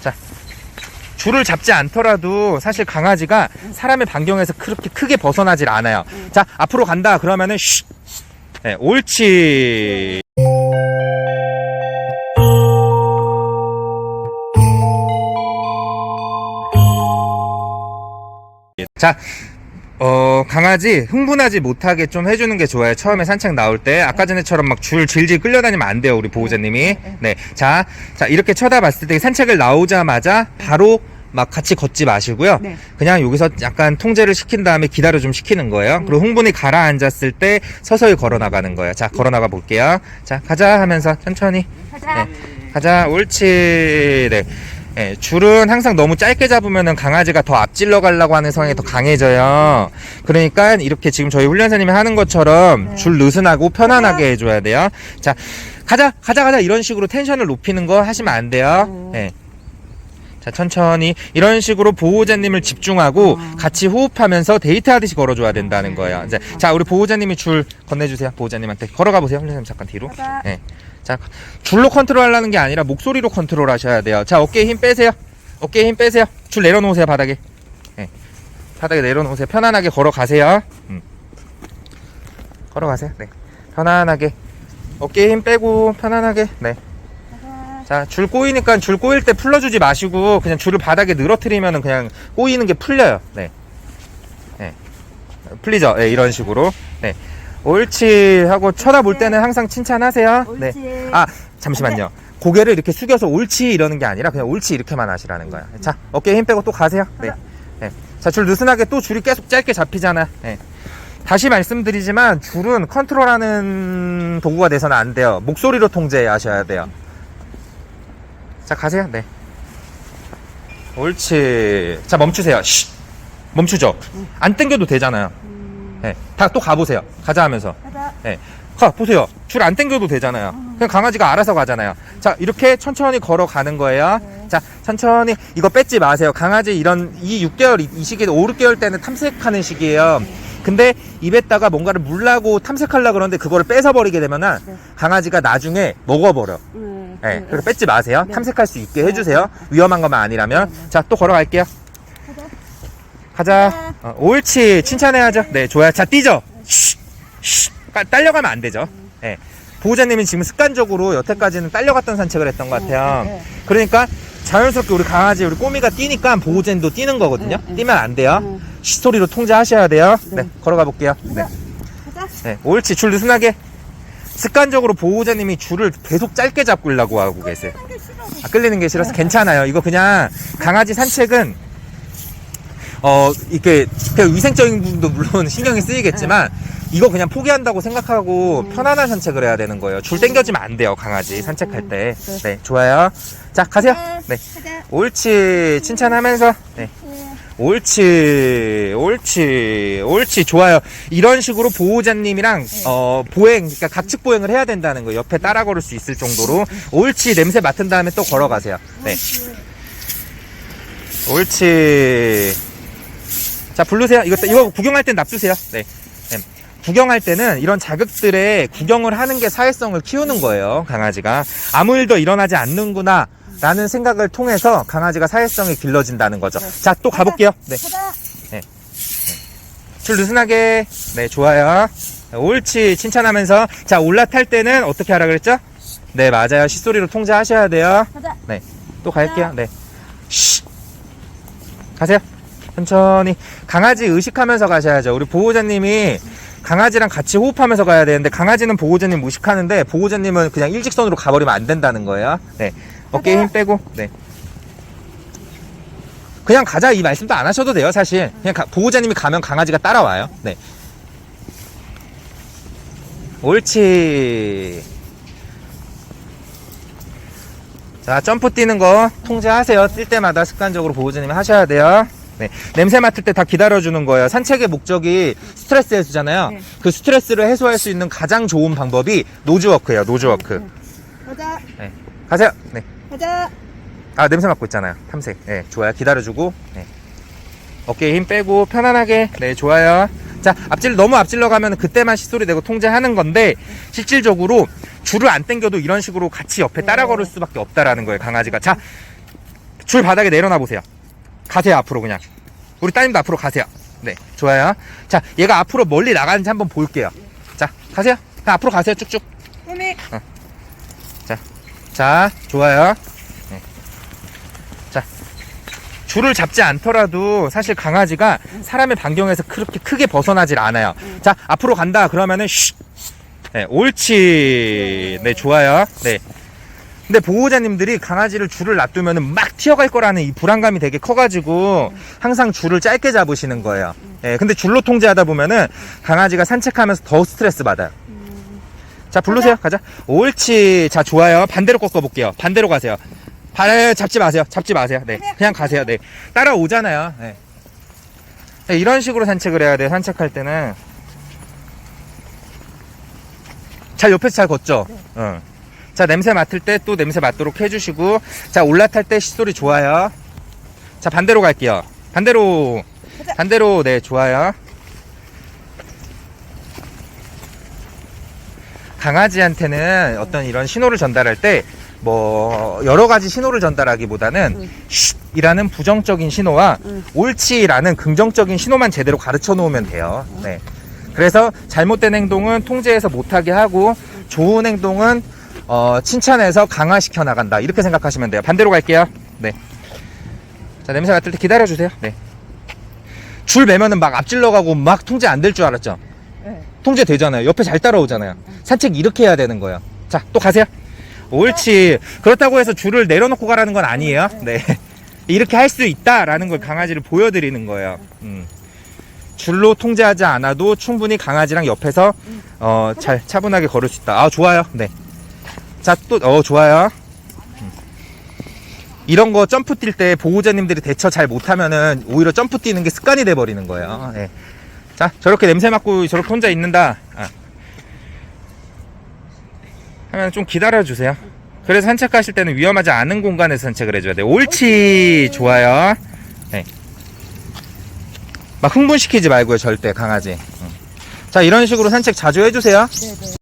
자, 줄을 잡지 않더라도 사실 강아지가 사람의 반경에서 그렇게 크게 벗어나질 않아요. 자, 앞으로 간다. 그러면은 쉿. 네, 옳지. 자, 어, 강아지 흥분하지 못하게 좀 해주는 게 좋아요. 처음에 산책 나올 때. 아까 전에처럼 막 줄 질질 끌려다니면 안 돼요. 우리 보호자님이. 네. 자, 자, 이렇게 쳐다봤을 때 산책을 나오자마자 바로 막 같이 걷지 마시고요. 네. 그냥 여기서 약간 통제를 시킨 다음에 기다려 좀 시키는 거예요. 그리고 흥분이 가라앉았을 때 서서히 걸어 나가는 거예요. 자, 걸어 나가 볼게요. 자, 가자 하면서 천천히. 가자. 네. 가자. 옳지. 네. 예, 줄은 항상 너무 짧게 잡으면은 강아지가 더 앞질러 가려고 하는 성향이 더 강해져요. 그러니까 이렇게 지금 저희 훈련사님이 하는 것처럼 네. 줄 느슨하고 편안하게 해줘야 돼요. 자, 가자, 가자, 가자. 이런 식으로 텐션을 높이는 거 하시면 안 돼요. 예. 자, 천천히 이런 식으로 보호자님을 집중하고 같이 호흡하면서 데이트하듯이 걸어줘야 된다는 거예요. 이제 자, 우리 보호자님이 줄 건네주세요. 보호자님한테 걸어가 보세요. 훈련사님 잠깐 뒤로. 예. 자, 줄로 컨트롤 하려는 게 아니라 목소리로 컨트롤 하셔야 돼요. 자, 어깨에 힘 빼세요. 어깨에 힘 빼세요. 줄 내려놓으세요, 바닥에. 예. 바닥에 내려놓으세요. 편안하게 걸어가세요. 음. 걸어가세요. 네. 편안하게. 어깨에 힘 빼고, 편안하게. 네. 자, 줄 꼬이니까 줄 꼬일 때 풀러주지 마시고, 그냥 줄을 바닥에 늘어뜨리면은 그냥 꼬이는 게 풀려요. 네. 네. 풀리죠? 네, 이런 식으로. 네. 옳지. 하고 쳐다볼 때는 항상 칭찬하세요. 네. 아, 잠시만요. 고개를 이렇게 숙여서 옳지 이러는 게 아니라 그냥 옳지 이렇게만 하시라는 거야. 자, 어깨에 힘 빼고 또 가세요. 네. 네. 자, 줄 느슨하게 또 줄이 계속 짧게 잡히잖아. 네. 다시 말씀드리지만 줄은 컨트롤하는 도구가 돼서는 안 돼요. 목소리로 통제하셔야 돼요. 자, 가세요. 네. 옳지. 자, 멈추세요. 쉿. 멈추죠? 안 땡겨도 되잖아요. 음, 네. 다 또 가보세요. 가자 하면서. 가자. 네. 가, 보세요. 줄 안 땡겨도 되잖아요. 그냥 강아지가 알아서 가잖아요. 자, 이렇게 천천히 걸어가는 거예요. 네. 자, 천천히. 이거 뺏지 마세요. 강아지 이런, 이 6개월, 이- 이 시기에 5, 6개월 때는 탐색하는 시기예요. 근데 입에다가 뭔가를 물라고 탐색하려고 그러는데 그거를 뺏어버리게 되면은 네. 강아지가 나중에 먹어버려. 음, 네. 음, 그래서 뺏지 마세요. 네. 탐색할 수 있게 해주세요. 위험한 것만 아니라면. 자, 또 걸어갈게요. 가자. 가자. 어, 옳지. 칭찬해야죠. 네, 좋아요. 자, 뛰죠. 쉿, 쉿. 까- 딸려가면 안 되죠. 네. 보호자님은 지금 습관적으로 여태까지는 딸려갔던 산책을 했던 것 같아요. 네. 그러니까 자연스럽게 우리 강아지, 우리 꼬미가 뛰니까 보호자님도 뛰는 거거든요. 네, 네. 뛰면 안 돼요. 음. 시소리로 통제하셔야 돼요. 네, 네. 걸어가 볼게요. 네. 가자. 네, 옳지. 줄 느슨하게. 습관적으로 보호자님이 줄을 계속 짧게 잡으려고 하고 계세요. 아, 끌리는 게 싫어서 괜찮아요. 이거 그냥 강아지 산책은 어 이렇게 그 위생적인 부분도 물론 신경이 쓰이겠지만 이거 그냥 포기한다고 생각하고 편안한 산책을 해야 되는 거예요. 줄 땡겨지면 안 돼요, 강아지 산책할 때. 네, 좋아요. 자, 가세요. 네, 가자. 옳지. 칭찬하면서. 네. 네. 옳지, 옳지, 옳지, 좋아요. 이런 식으로 보호자님이랑 어 보행, 그러니까 각측 보행을 해야 된다는 거. 옆에 따라 걸을 수 있을 정도로 옳지. 냄새 맡은 다음에 또 걸어가세요. 네, 옳지. 자, 부르세요. 이거 이거 구경할 땐 납두세요. 네. 네. 구경할 때는 이런 자극들에 구경을 하는 게 사회성을 키우는 거예요. 강아지가 아무 일도 일어나지 않는구나. 라는 생각을 통해서 강아지가 사회성이 길러진다는 거죠. 자, 또 가볼게요. 네. 가자. 줄 느슨하게. 네, 좋아요. 옳지. 칭찬하면서. 자, 올라탈 때는 어떻게 하라 그랬죠? 네, 맞아요. 시소리로 통제하셔야 돼요. 가자. 네. 또 갈게요. 네. 쉬. 가세요. 천천히. 강아지 의식하면서 가셔야죠. 우리 보호자님이 강아지랑 같이 호흡하면서 가야 되는데 강아지는 보호자님 무식하는데 보호자님은 그냥 일직선으로 가버리면 안 된다는 거예요. 네. 어깨에 힘 빼고. 네. 그냥 가자 이 말씀도 안 하셔도 돼요, 사실. 그냥 가- 보호자님이 가면 강아지가 따라와요. 네. 옳지. 자, 점프 뛰는 거 통제하세요. 뛸 때마다 습관적으로 보호자님이 하셔야 돼요. 네. 냄새 맡을 때 다 기다려주는 거예요. 산책의 목적이 스트레스 해소잖아요. 네. 그 스트레스를 해소할 수 있는 가장 좋은 방법이 노즈워크예요. 노즈워크. 가자. 네. 가세요. 네. 가자. 아, 냄새 맡고 있잖아요. 탐색. 네, 좋아요. 기다려주고. 네. 어깨에 힘 빼고 편안하게. 네, 좋아요. 자, 앞질 너무 앞질러 가면 그때만 시소리 내고 통제하는 건데 실질적으로 줄을 안 당겨도 이런 식으로 같이 옆에 따라 걸을 수밖에 없다라는 거예요, 강아지가. 자, 줄 바닥에 내려놔 보세요. 가세요, 앞으로 그냥. 우리 따님도 앞으로 가세요. 네, 좋아요. 자, 얘가 앞으로 멀리 나가는지 한번 볼게요. 자, 가세요. 그냥 앞으로 가세요, 쭉쭉. 호미. 자, 좋아요. 네. 자, 줄을 잡지 않더라도 사실 강아지가 사람의 반경에서 그렇게 크게 벗어나질 않아요. 자, 앞으로 간다. 그러면은 쉿. 네, 옳지. 네, 좋아요. 네. 근데 보호자님들이 강아지를 줄을 놔두면은 막 튀어갈 거라는 이 불안감이 되게 커가지고 항상 줄을 짧게 잡으시는 거예요. 예, 근데 줄로 통제하다 보면은 강아지가 산책하면서 더 스트레스 받아요. 자, 부르세요. 가자. 옳지. 자, 좋아요. 반대로 꺾어 볼게요. 반대로 가세요. 발 잡지 마세요. 잡지 마세요. 네. 그냥 가세요. 네. 따라오잖아요. 네. 네, 이런 식으로 산책을 해야 돼요. 산책할 때는. 잘 옆에서 잘 걷죠? 응. 자, 냄새 맡을 때 또 냄새 맡도록 해주시고. 자, 올라탈 때 시소리 좋아요. 자, 반대로 갈게요. 반대로. 반대로. 네, 좋아요. 강아지한테는 어떤 이런 신호를 전달할 때 뭐 여러 가지 신호를 전달하기보다는 응. 쉿이라는 부정적인 신호와 응. 옳지라는 긍정적인 신호만 제대로 가르쳐 놓으면 돼요. 네. 그래서 잘못된 행동은 통제해서 못하게 하고 좋은 행동은 어, 칭찬해서 강화시켜 나간다. 이렇게 생각하시면 돼요. 반대로 갈게요. 네. 자, 냄새 맡을 때 기다려 주세요. 네. 줄 매면은 막 앞질러 가고 막 통제 안 될 줄 알았죠? 네. 통제 되잖아요. 옆에 잘 따라오잖아요. 산책 이렇게 해야 되는 거예요. 자, 또 가세요. 옳지. 그렇다고 해서 줄을 내려놓고 가라는 건 아니에요. 네. 이렇게 할 수 있다라는 걸 강아지를 보여드리는 거예요. 음. 줄로 통제하지 않아도 충분히 강아지랑 옆에서 어, 잘 차분하게 걸을 수 있다. 아, 좋아요. 네. 자, 또, 어, 좋아요. 음. 이런 거 점프 뛸 때 보호자님들이 대처 잘 못하면은 오히려 점프 뛰는 게 습관이 돼 버리는 거예요. 네. 자, 저렇게 냄새 맡고 저렇게 혼자 있는다. 아. 하면 좀 기다려 주세요. 그래서 산책하실 때는 위험하지 않은 공간에서 산책을 해줘야 돼요. 옳지, 좋아요. 네. 막 흥분시키지 말고요, 절대 강아지. 응. 자, 이런 식으로 산책 자주 해주세요. 네네.